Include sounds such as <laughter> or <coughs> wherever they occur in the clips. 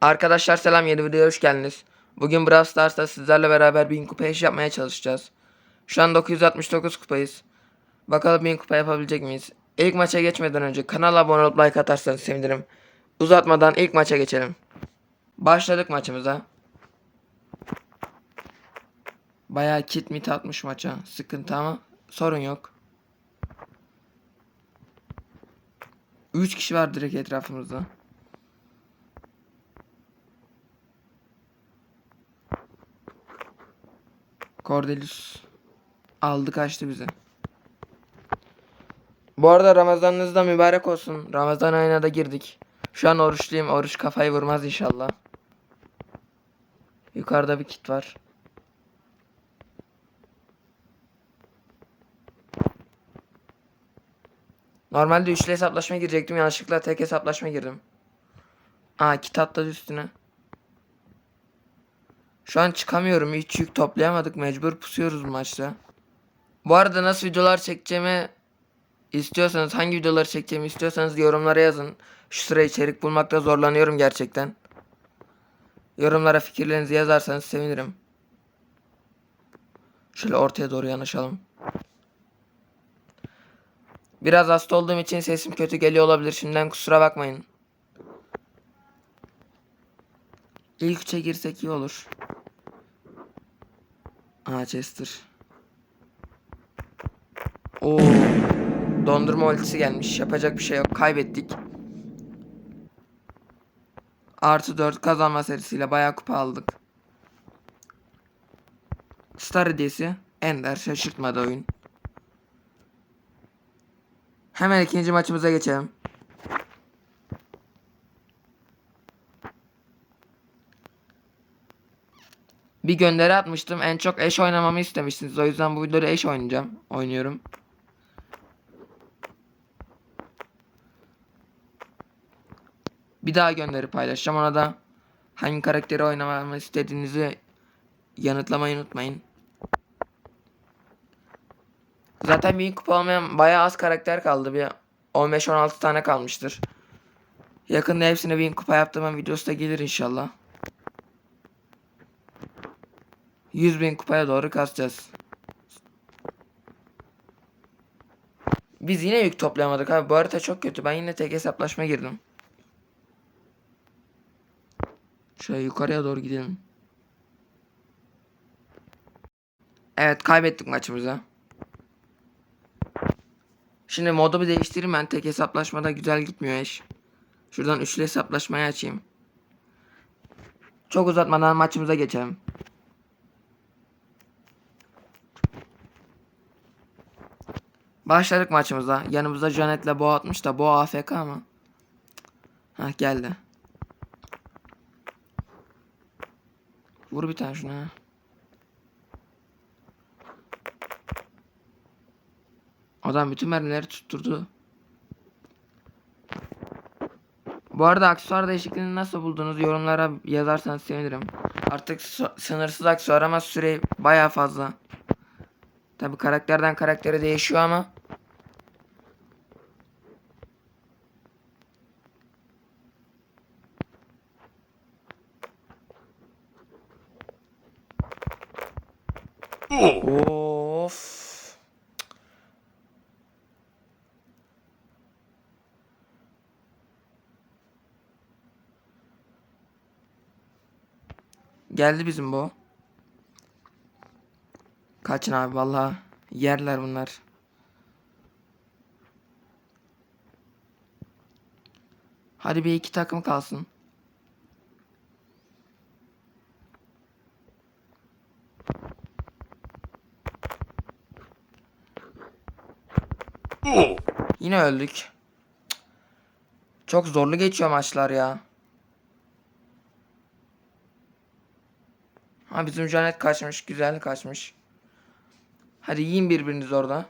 Arkadaşlar selam yeni videoya hoş geldiniz. Bugün Brawl Stars'ta sizlerle beraber 1000 kupa iş yapmaya çalışacağız. Şu an 969 kupayız. Bakalım 1000 kupa yapabilecek miyiz? İlk maça geçmeden önce kanala abone olup like atarsanız sevinirim. Uzatmadan ilk maça geçelim. Başladık maçımıza. Bayağı kit mit atmış maça. Sıkıntı ama sorun yok. 3 kişi var direkt etrafımızda. Cordelius aldı kaçtı bizi. Bu arada Ramazanınız da mübarek olsun. Ramazan ayına da girdik. Şu an oruçluyum. Oruç kafayı vurmaz inşallah. Yukarıda bir kit var. Normalde üçlü hesaplaşma girecektim. Yanlışlıkla tek hesaplaşma girdim. Aa kit atladı üstüne. Şu an çıkamıyorum. Hiç yük toplayamadık. Mecbur pusuyoruz maçta. Bu arada nasıl videolar çekeceğimi istiyorsanız, hangi videoları çekeceğimi istiyorsanız yorumlara yazın. Şu sıra içerik bulmakta zorlanıyorum gerçekten. Yorumlara fikirlerinizi yazarsanız sevinirim. Şöyle ortaya doğru yanaşalım. Biraz hasta olduğum için sesim kötü geliyor olabilir. Şimdiden kusura bakmayın. İlk üçe girsek iyi olur. Aa Chester. Oo. Dondurma ultisi gelmiş. Yapacak bir şey yok. Kaybettik. Artı 4 kazanma serisiyle bayağı kupa aldık. Star hediyesi. Ender şaşırtmadı oyun. Hemen ikinci maçımıza geçelim. Bir gönderi atmıştım. En çok eş oynamamı istemiştiniz. O yüzden bu videoda eş oynayacağım. Oynuyorum. Bir daha gönderi paylaşacağım. Ona da hangi karakteri oynamamı istediğinizi yanıtlamayı unutmayın. Zaten bir kupa olmayan bayağı az karakter kaldı. Bir 15-16 tane kalmıştır. Yakında hepsine bin kupa yaptığım videosu da gelir inşallah. 100 bin kupaya doğru kasacağız. Biz yine yük toplayamadık abi. Bu harita çok kötü. Ben yine tek hesaplaşma girdim. Şöyle yukarıya doğru gidelim. Evet kaybettik maçımızı. Şimdi modu bir değiştireyim ben tek hesaplaşmada güzel gitmiyor eş. Şuradan üçlü hesaplaşmayı açayım. Çok uzatmadan maçımıza geçelim. Başladık maçımıza. Yanımızda Janet'le Boğa atmış da Boğa AFK mı? Ha geldi. Vur bir tane şuna. Adam bütün mermileri tutturdu. Bu arada aksesuar değişikliğini nasıl buldunuz yorumlara yazarsanız sevinirim. Artık sınırsız aksesuar ama süre baya fazla. Tabi karakterden karaktere değişiyor ama. Of. Geldi bizim bu. Kaçın abi vallahi yerler bunlar. Hadi bir iki takım kalsın. Yine öldük. Çok zorlu geçiyor maçlar ya. Ha bizim Janet kaçmış. Güzel kaçmış. Hadi yiyin birbiriniz orada.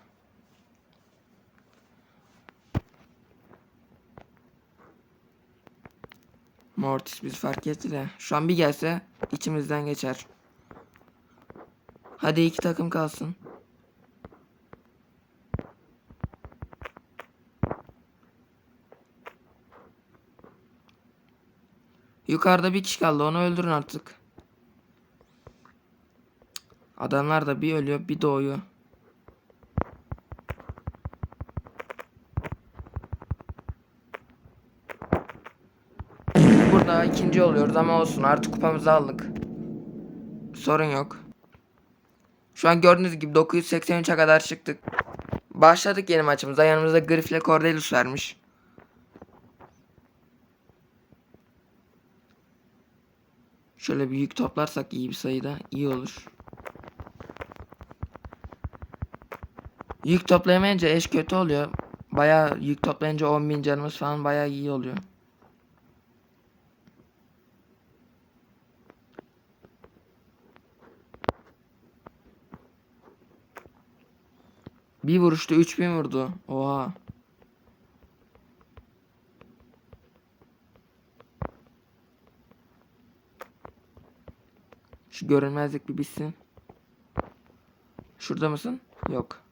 Mortis biz fark etti de. Şu an bir gelse içimizden geçer. Hadi iki takım kalsın. Yukarıda bir kişi kaldı. Onu öldürün artık. Adamlar da bir ölüyor bir doğuyor. Burada ikinci oluyoruz ama olsun artık kupamızı aldık. Sorun yok. Şu an gördüğünüz gibi 983'e kadar çıktık. Başladık yeni maçımıza. Yanımızda Griff ile Cordelius vermiş. Şöyle bir yük toplarsak iyi bir sayıda iyi olur. Yük toplayamayınca eş kötü oluyor. Baya yük toplayınca 10.000 canımız falan baya iyi oluyor. Bir vuruşta 3000 vurdu. Oha. Şu görünmezlik bir bitsin. Şurada mısın? Yok.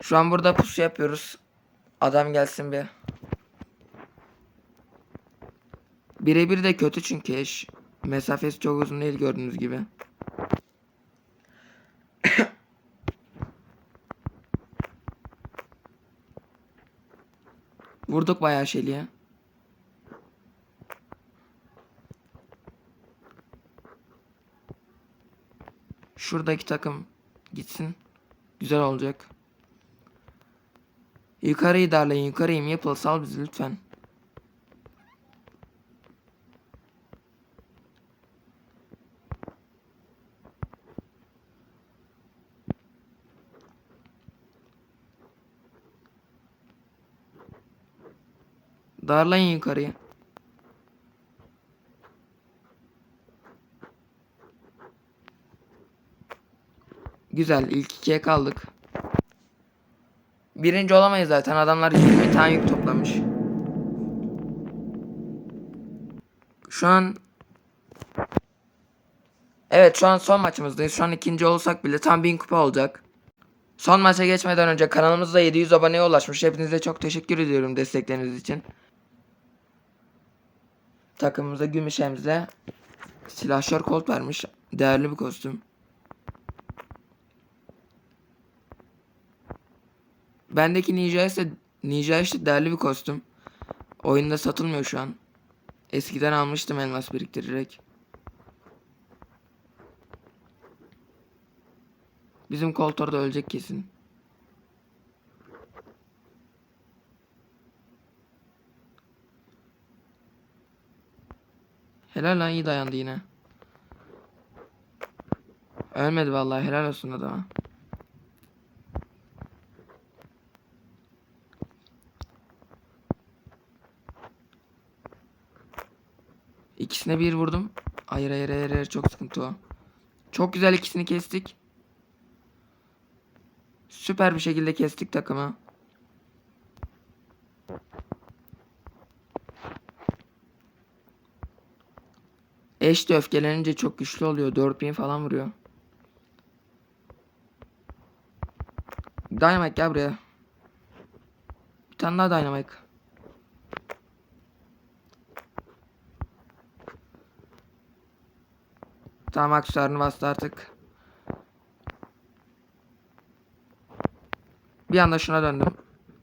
Şu an burada pusu yapıyoruz. Adam gelsin bir. Birebir de kötü çünkü eş. Mesafesi çok uzun değil gördüğünüz gibi. <coughs> Vurduk bayağı şeyliye. Şuradaki takım gitsin. Güzel olacak. Yukarıyı darlayın. Yukarıyım. Yapıl sal bizi lütfen. Darlayın yukarıya. Güzel. ilk ikiye kaldık. Birinci olamayız zaten. Adamlar 20 tane yük toplamış. Şu an Evet şu an son maçımızdayız. Şu an ikinci olsak bile tam 1000 kupa olacak. Son maça geçmeden önce kanalımızda 700 aboneye ulaşmış. Hepinize çok teşekkür ediyorum destekleriniz için. Takımımıza Gümüşem'de silahşör kolt vermiş. Değerli bir kostüm. Bendeki Ninja ise Ninja işte değerli bir kostüm. Oyunda satılmıyor şu an. Eskiden almıştım elmas biriktirerek. Bizim Colt orada ölecek kesin. Helal lan iyi dayandı yine. Ölmedi vallahi helal olsun adama. İkisine bir vurdum. Hayır hayır hayır, hayır çok sıkıntı o. Çok güzel ikisini kestik. Süper bir şekilde kestik takımı. Eş de öfkelenince çok güçlü oluyor. 4000 falan vuruyor. Dynamite gel buraya. Bir tane daha Dynamite. Tamam aksesuarını bastı artık. Bir anda şuna döndüm.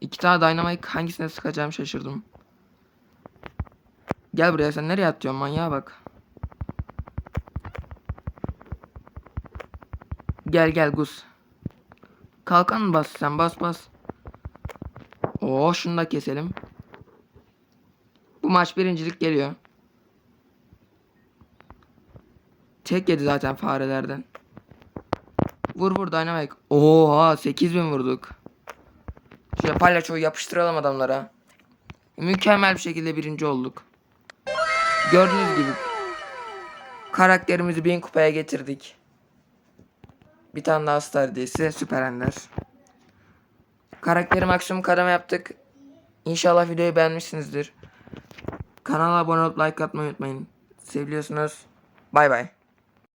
İki tane Dynamite hangisine sıkacağım şaşırdım. Gel buraya sen nereye atıyorsun manyağa bak. Gel gel Gus. Kalkan bas sen bas bas. Oo şunu da keselim. Bu maç birincilik geliyor. Tek yedi zaten farelerden. Vur vur Dynamite. Oha 8000 vurduk. Şöyle palyaçoyu yapıştıralım adamlara. Mükemmel bir şekilde birinci olduk. Gördüğünüz gibi karakterimizi 1000 kupaya getirdik. Bir tane daha star hediyesi süper ender. Karakteri maksimum kademe yaptık. İnşallah videoyu beğenmişsinizdir. Kanala abone olup like atmayı unutmayın. Seviliyorsunuz. Bay bay.